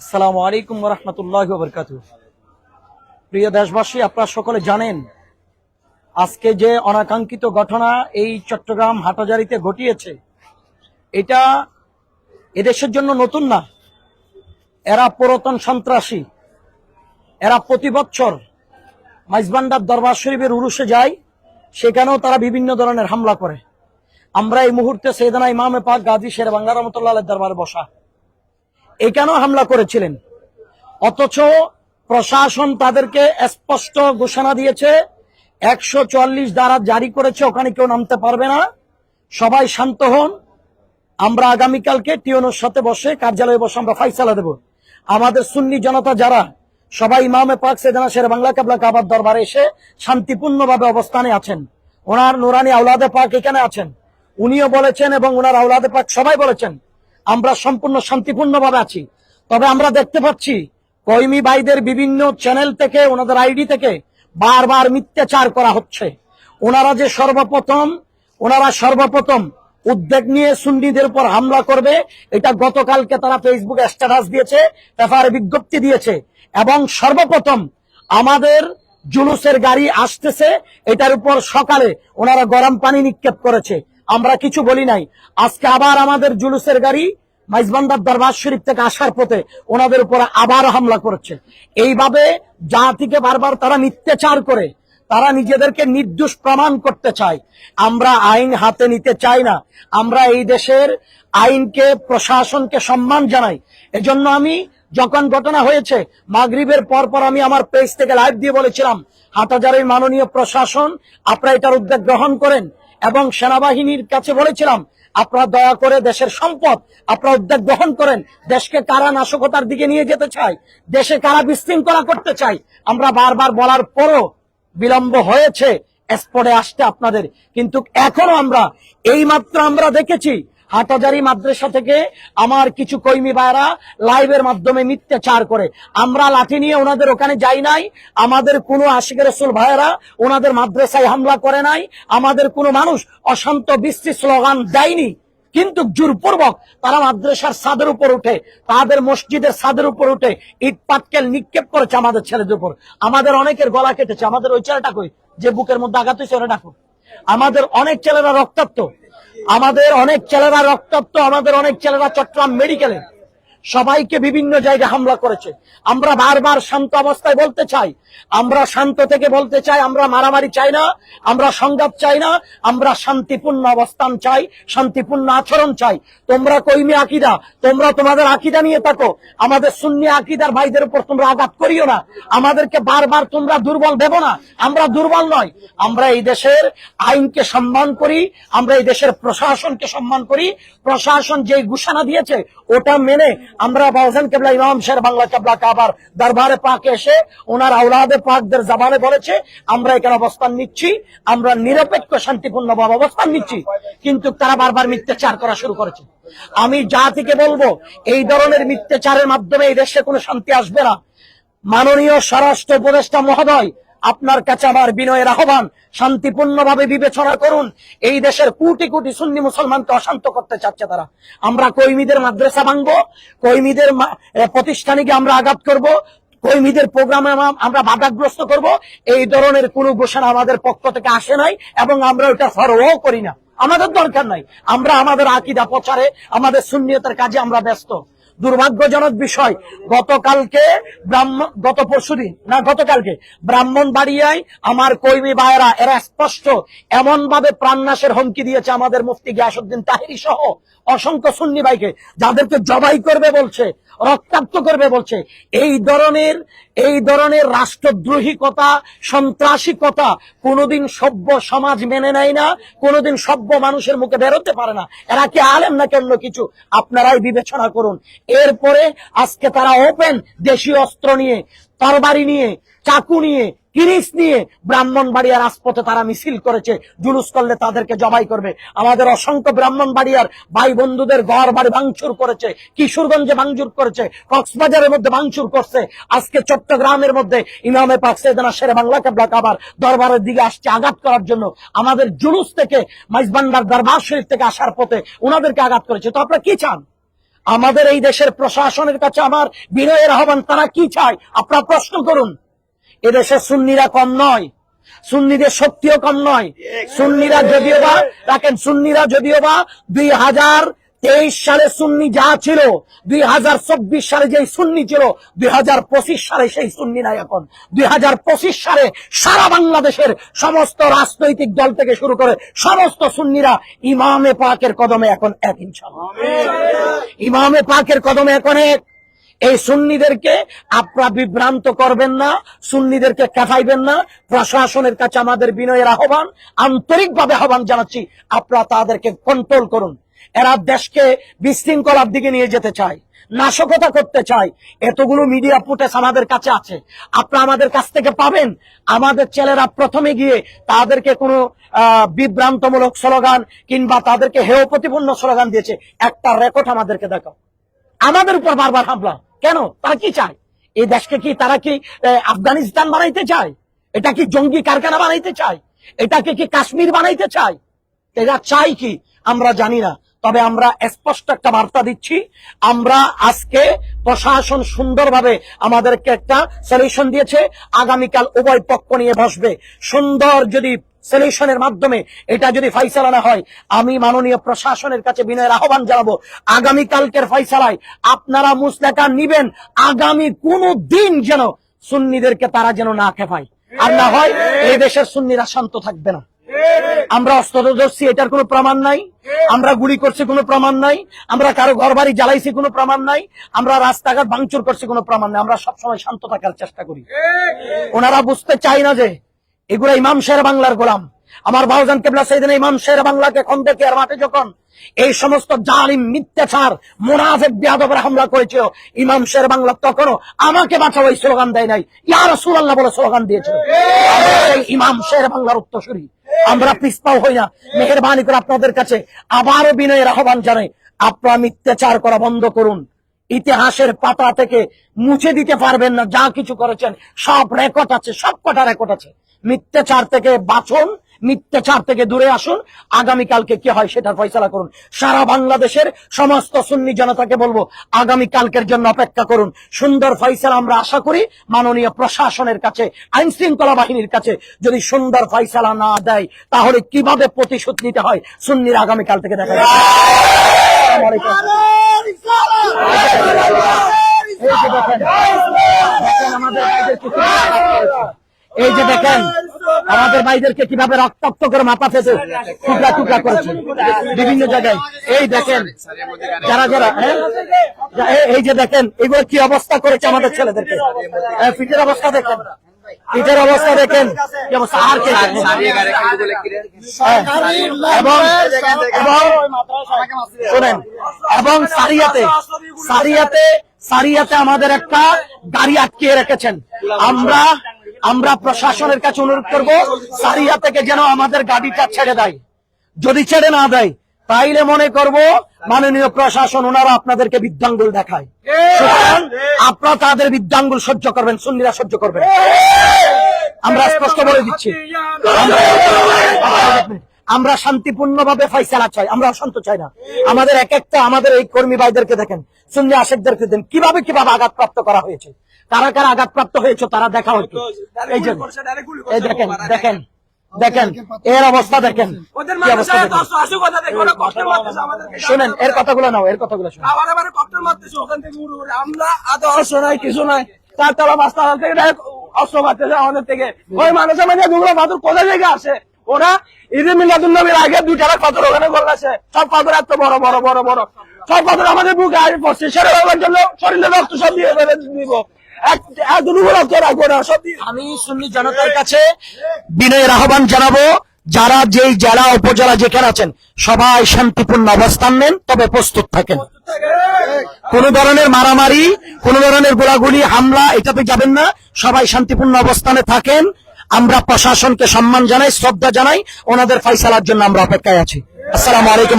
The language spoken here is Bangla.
আসসালামু আলাইকুম রহমতুল্লাহ বরকাত প্রিয় দেশবাসী, আপনারা সকলে জানেন, আজকে যে অনাকাঙ্ক্ষিত ঘটনা এই চট্টগ্রাম হাটাজারিতে ঘটিয়েছে, এটা এদেশের জন্য নতুন না। এরা পুরাতন সন্ত্রাসী। এরা প্রতি বছর মাইজবান্ডার দরবার শরীফের উরুষে যায়, সেখানেও তারা বিভিন্ন ধরনের হামলা করে। আমরা এই মুহূর্তে সেদানা ইমামে পাক গাজী শের বাংলা রহমতুল্লাহ দরবারে বসা। এখানেও হামলা করেছিলেন। অথচ প্রশাসন তাদেরকে স্পষ্ট ঘোষণা দিয়েছে, একশো চুয়াল্লিশ দ্বারা জারি করেছে, ওখানে কেউ নামতে পারবে না। সবাই শান্ত হন। আমরা আগামীকালকে টিওনোর সাথে বসে কার্যালয়ে বসে আমরা ফাইসালা দেব। আমাদের সুন্নি জনতা যারা, সবাই ইমামে পাক সেদানা শের বাংলা কাবলা কাবার দরবারে এসে শান্তিপূর্ণভাবে অবস্থানে আছেন। ওনার নুরানি আউলাদে পাক এখানে আছেন। উনিও বলেছেন এবং ওনার আউলাদে পাক সবাই বলেছেন আমরা সম্পূর্ণ শান্তিপূর্ণভাবে আছি। তবে আমরা দেখতে পাচ্ছি, কইমি ভাইদের বিভিন্ন চ্যানেল থেকে, ওনাদের আইডি থেকে বারবার মিথ্যাচার করা হচ্ছে। ওনারা যে সর্বপ্রথম, ওনারা সর্বপ্রথম উদ্বেগ নিয়ে সুন্নিদের উপর হামলা করবে, এটা গতকালকে তারা ফেসবুকে স্ট্যাটাস দিয়েছে, পেপারে বিজ্ঞপ্তি দিয়েছে। এবং সর্বপ্রথম আমাদের জুলুসের গাড়ি আসতেছে, এটার উপর সকালে ওনারা গরম পানি নিক্ষেপ করেছে। আমরা কিছু বলি নাই। আজকে আবার আমাদের জুলুসের গাড়ি মাইজবান্দার দরবার শরীফ থেকে আসার পথে ওনাদের উপরে আবার হামলা করেছে। এইভাবে জাতিকে বারবার তারা মিথ্যাচার করে, তারা নিজেদেরকে নির্দোষ প্রমাণ করতে চায়। আমরা আইন হাতে নিতে চাই না। আমরা এই দেশের আইনকে, প্রশাসনকে সম্মান জানাই। এজন্য আমি যখন ঘটনা হয়েছে, মাগরিবের পর পর আমি আমার পেজ থেকে লাইভ দিয়ে বলেছিলাম, হাটাজারের মাননীয় প্রশাসন আপনারা এটার উদ্যোগ গ্রহণ করেন এবং সেনাবাহিনীর কাছে বলেছিলাম আপনারা দয়া করে দেশের সম্পদ আপনারা উদ্যোগ গ্রহণ করেন, দেশকে কারা নাশকতার দিকে নিয়ে যেতে চায় দেশে কারা বিশৃঙ্খলা করতে চাই। আমরা বারবার বলার পরও বিলম্ব হয়েছে স্পটে আসতে আপনাদের। কিন্তু এখনও আমরা এই মাত্র আমরা দেখেছি হাটাজারি মাদ্রাসা থেকে আমার কিছু কর্মী ভাইরা লাইভের মাধ্যমে মিথ্যাচার করে। আমরা লাঠি নিয়ে ওনাদের ওখানে যাই নাই, আমাদের কোনো আশিকের রসুল ভাইয়েরা ওনাদের মাদ্রাসায় হামলা করে নাই, আমাদের কোনো মানুষ অশান্ত বৃষ্টি স্লোগান দেয়নি। কিন্তু জোরপূর্বক তারা মাদ্রাসার ছাদের উপর উঠে, তাদের মসজিদের ছাদের উপর উঠে ইট পাটকেল নিক্ষেপ করেছে আমাদের ছেলেদের উপর। আমাদের অনেকের গলা কেটেছে, আমাদের ওই ছেলেটা কই? যে বুকের মধ্যে আঘাত হয়েছে ওরা ডাকো আমাদের অনেক ছেলেরা রক্তাক্ত। আমাদের অনেক ছেলেরা রক্তাক্ত আমাদের অনেক ছেলেরা চট্টগ্রাম মেডিকেলে। সবাইকে বিভিন্ন জায়গায় হামলা করেছে। আমরা বারবার শান্ত অবস্থায় বলতে চাই, আমরা শান্ত থেকে বলতে চাই, আমরা মারামারি চাই না, আমরা সংঘাত চাই না, আমরা শান্তিপূর্ণ অবস্থান চাই, শান্তিপূর্ণ আচরণ চাই। তোমরা কইমি আকিদা, তোমরা তোমাদের আকিদা নিয়ে থাকো। আমাদের শূন্য আকিদার ভাইদের উপর তোমরা আঘাত করিও না। আমাদেরকে বারবার তোমরা দুর্বল দেব না। আমরা দুর্বল নয়। আমরা এই দেশের আইনকে সম্মান করি, আমরা এই দেশের প্রশাসনকে সম্মান করি। প্রশাসন যে ঘোষণা দিয়েছে ওটা মেনে আমরা বাউজান কেবলা ইমাম শের বাংলা কেবলা কাবার দরবারে পাকে এসে ওনার আউলাদে পাকদের জাবানে বলেছে, আমরা এখানে অবস্থান নিচ্ছি, আমরা নিরপেক্ষ শান্তিপূর্ণ ভাবে অবস্থান নিচ্ছি, কিন্তু তারা বারবার মিথ্যাচার করা শুরু করেছে। আমি যা থেকে বলব, এই ধরনের মিথ্যাচারের মাধ্যমে এই দেশে কোনো শান্তি আসবে না। মাননীয় স্বরাষ্ট্র উপদেষ্টা মহোদয় আপনার কাছে আমার বিনয়ের আহ্বান, শান্তিপূর্ণভাবে বিবেচনা করুন। এই দেশের কোটি কোটি সুন্নি মুসলমানকে অশান্ত করতে চাচ্ছে তারা। আমরা কর্মীদের মাদ্রাসা ভাঙবো, কর্মীদের প্রতিষ্ঠানে গিয়ে আমরা আঘাত করব, কর্মীদের প্রোগ্রামে আমরা বাধাগ্রস্ত করব। এই ধরনের কোনো ঘোষণা আমাদের পক্ষ থেকে আসে নাই এবং আমরা ওটা ফরও করি না। আমাদের দরকার নাই। আমরা আমাদের আকিদা প্রচারে, আমাদের সুন্নিয়তের কাজে আমরা ব্যস্ত। দুর্ভাগ্যজনক বিষয়, গতকালকে ব্রাহ্মণ গত পরশুদিন না, গতকালকে ব্রাহ্মণ বাড়িয়ায় আমার কর্মী ভাইয়েরা, এরা স্পষ্ট এমন ভাবে প্রাণনাশের হুমকি দিয়েছে আমাদের মুফতি গিয়াসুদ্দিন তাহিরি সহ অসংখ্য সুন্নি ভাইকে, যাদেরকে জবাই করবে বলছে, রক্তাক্ত করবে বলছে। এই ধরনের এই ধরনের রাষ্ট্রদ্রোহী কথা সন্ত্রাসী কথা কোনোদিন সভ্য সমাজ মেনে নেয় না, কোনোদিন সভ্য মানুষের মুখে বেরোতে পারে না। এরা কি আলেম না কেন কিছু? আপনারাই বিবেচনা করুন। এরপরে আজকে তারা ওপেন দেশীয় অস্ত্র নিয়ে, তরবারি নিয়ে, চাকু নিয়ে কিরিস নিয়ে ব্রাহ্মণবাড়িয়ার রাজপথে তারা মিছিল করেছে, জুলুস করলে তাদেরকে জবাই করবে। আমাদের অসংখ্য ব্রাহ্মণবাড়িয়ার ভাই বন্ধুদের ঘর বাড়ি ভাঙচুর করেছে, কিশোরগঞ্জে ভাঙচুর করেছে, কক্সবাজারের মধ্যে ভাঙচুর করছে। আজকে চট্টগ্রামের মধ্যে ইমামে পাক শেরে বাংলা কাবলা কাবার দরবারের দিকে আসছে আঘাত করার জন্য। আমাদের জুলুস থেকে মাইজবান্ডার দরবার শরীফ থেকে আসার পথে ওনাদেরকে আঘাত করেছে। তো আপনারা কি চান? আমাদের এই দেশের প্রশাসনের কাছে আমার বিনয়ের আহ্বান তারা কি চায়? আপনারা প্রশ্ন করুন। এদেশে সুন্নিরা কম নয় সুন্নিদের শক্তিও কম নয়। সুন্নিরা যদিও বা রাখেন সুন্নিরা যদিও বা দুই হাজার তেইশ সালে সুন্নি যা ছিল দুই হাজার চব্বিশ সালে যেই সুন্নি ছিল দুই হাজার পঁচিশ সালে সেই সুন্নি নাই এখন। দুই হাজার পঁচিশ সালে সারা বাংলাদেশের সমস্ত রাজনৈতিক দল থেকে শুরু করে সমস্ত সুন্নিরা ইমামে পাকের কদমে এখন এক ইমামে পাকের কদমে এখন এক। এই সুন্নিদেরকে আপনারা বিভ্রান্ত করবেন না সুন্নিদেরকে কাটাইবেন না। প্রশাসনের কাছে আমাদের বিনয়ের আহ্বান আন্তরিকভাবে আহ্বান জানাচ্ছি আপনারা তাদেরকে কন্ট্রোল করুন। এরা দেশকে বিশৃঙ্খলার দিকে নিয়ে যেতে চায়, নাশকতা করতে চায়। এতগুলো মিডিয়া ফুটেজ আমাদের কাছে আছে। আপনারা আমাদের কাছ থেকে পাবেন। আমাদের ছেলেরা প্রথমে গিয়ে তাদেরকে কোনো বিভ্রান্তমূলক স্লোগান কিংবা তাদেরকে হেয় প্রতিপন্ন স্লোগান দিয়েছে। একটা রেকর্ড আমাদেরকে দেখাও। আমাদের উপর বারবার হামলা। কেন? তারা কি চায়? এই দেশকে কি তারা কি আফগানিস্তান বানাইতে চায়? এটা কি জঙ্গি কারখানা বানাইতে চায়? এটাকে কি কাশ্মীর বানাইতে চায়? এরা চাই কি? আমরা জানি না। তবে আমরা স্পষ্ট একটা বার্তা দিচ্ছি, আমরা আজকে প্রশাসন সুন্দরভাবে আমাদেরকে একটা সলিউশন দিয়েছে, আগামীকাল উভয় পক্ষ নিয়ে বসবে। সুন্দর যদি সলিউশনের মাধ্যমে এটা যদি ফাইসালা হয়, আমি মাননীয় প্রশাসনের কাছে বিনয়ের আহ্বান জানাব আগামীকালকের ফাইসালায় আপনারা মুসলেকা নিবেন, আগামী কোন দিন যেন সুন্নিদেরকে তারা যেন না খেপায়। আর না হয় এই দেশের সুন্নিরা শান্ত থাকবে না। আমরা অস্ত্র ধরছি এটার কোনো প্রমাণ নাই। আমরা গুলি করছি, কোনো প্রমাণ নাই। আমরা কারও ঘর বাড়ি জ্বালাইছি, কোনো প্রমাণ নাই। আমরা রাস্তাঘাট ভাঙচুর করছি, কোনো প্রমাণ নাই। আমরা সবসময় শান্ত থাকার চেষ্টা করি। ওনারা বুঝতে চাই না যে এগুলো ইমাম শের বাংলার গোলাম। আমার বাউজান কেবলা সেইদিন ইমাম শের বাংলাকে খন্দকে আর মাঠে যখন এই সমস্ত জালিম, মিথ্যাচার, মোনাফেক, বিয়াদবরা হামলা করেছিল, ইমাম শের বাংলা তখনও আমাকে বাঁচাও এই স্লোগান দেয় নাই। ইয়ার সুরাল্লাহ বলে স্লোগান দিয়েছিল। ইমাম শের বাংলার উত্তরসূরি। আমরা পিসপাও হই না। মেহরবানি করে আপনাদের কাছে আবারও বিনয়ের আহ্বান জানাই। আপনারা মিথ্যাচার করা বন্ধ করুন। ইতিহাসের পাতা থেকে মুছে দিতে পারবেন না। যা কিছু করেছেন, সব রেকর্ড আছে, সব কটা রেকর্ড আছে। মিথ্যাচার থেকে বাঁচুন মিথ্যাচার থেকে দূরে আসুন। আগামীকালকে কি হয় সেটার ফয়সলা করুন। সারা বাংলাদেশের সমস্ত সুন্নি জনতাকে বলব আগামী কালকের জন্য অপেক্ষা করুন। সুন্দর ফয়সালা আমরা আশা করি মাননীয় প্রশাসনের কাছে আইন শৃঙ্খলা বাহিনীর কাছে। যদি সুন্দর ফয়সালা না দেয়, তাহলে কীভাবে প্রতিশোধ নিতে হয়? সুন্নির আগামীকাল থেকে দেখা যাবে। আমাদের এই যে দেখেন আমাদের ভাইদেরকে কীভাবে রক্তাক্ত করে মাথা ফেসে টুকরা টুকরা করেছে বিভিন্ন জায়গায়। এই দেখেন যারা যারা হ্যাঁ? এই- যে দেখেন এগুলো কি অবস্থা করেছে আমাদের ছেলেদেরকে? হ্যাঁ, পিঠের অবস্থা দেখেন। পিঠের অবস্থা দেখেন কি হ্যাঁ। এবং শোনেন এবং সারিয়াতে সারিয়াতে সারিয়াতে আমাদের একটা গাড়ি আটকিয়ে রেখেছেন। আমরা আমরা প্রশাসনের কাছে অনুরোধ করব, সারিয়া থেকে যেন আমাদের গাড়িটা ছেড়ে দেয়। যদি ছেড়ে না দেয়, তাইলে মনে করব মাননীয় প্রশাসন ওনারা আপনাদেরকে বিদ্যাঙ্গুল দেখায়। আপনারা তাদের বিদ্যাঙ্গুল সহ্য করবেন, সুন্নিরা সহ্য করবেন। আমরা স্পষ্ট বলে দিচ্ছি। আমরা- আমরা শান্তিপূর্ণভাবে ফয়সালা চাই আমরা অশান্ত চাই না। আমাদের এক একটা আমাদের এই কর্মী ভাইদেরকে দেখেন সুন্নি আশেকদেরকে দেন কীভাবে কীভাবে আঘাতপ্রাপ্ত করা হয়েছে? কারা কারা আঘাতপ্রাপ্ত হয়েছে তারা দেখা হতো এই যে এই দেখেন দেখেন দেখেন এর অবস্থা দেখেন। শোনেন এর কথাগুলো নাও এর কথাগুলো শোনেন। অস্ত্র নাই থেকে মারতেছে আমাদের থেকে। ওই মানুষের মানে দুগুলো পাথর কোথা থেকে আসে? ওরা ঈদে মিলাদুল নবীর আগে দুইটা পাথর ওখানে গলাছে সব পাথর এত বড় বড় বড় বড়। সব পাথর আমাদের বুকে আগে পড়ছে। সেটা হওয়ার জন্য শরীরে রক্ত সব দিয়ে ফেলে দিব। আমি সুন্নি জনতার কাছে বিনয়ের আহ্বান জানাব যারা যেই জেলা উপজেলা যেখানে আছেন সবাই শান্তিপূর্ণ অবস্থান নেন তবে প্রস্তুত থাকেন। কোন ধরনের মারামারি কোন ধরনের গোলাগুলি হামলা এটাতে যাবেন না। সবাই শান্তিপূর্ণ অবস্থানে থাকেন। আমরা প্রশাসনকে সম্মান জানাই শ্রদ্ধা জানাই ওনাদের ফাইসালার জন্য আমরা অপেক্ষায় আছি। আসসালামু আলাইকুম।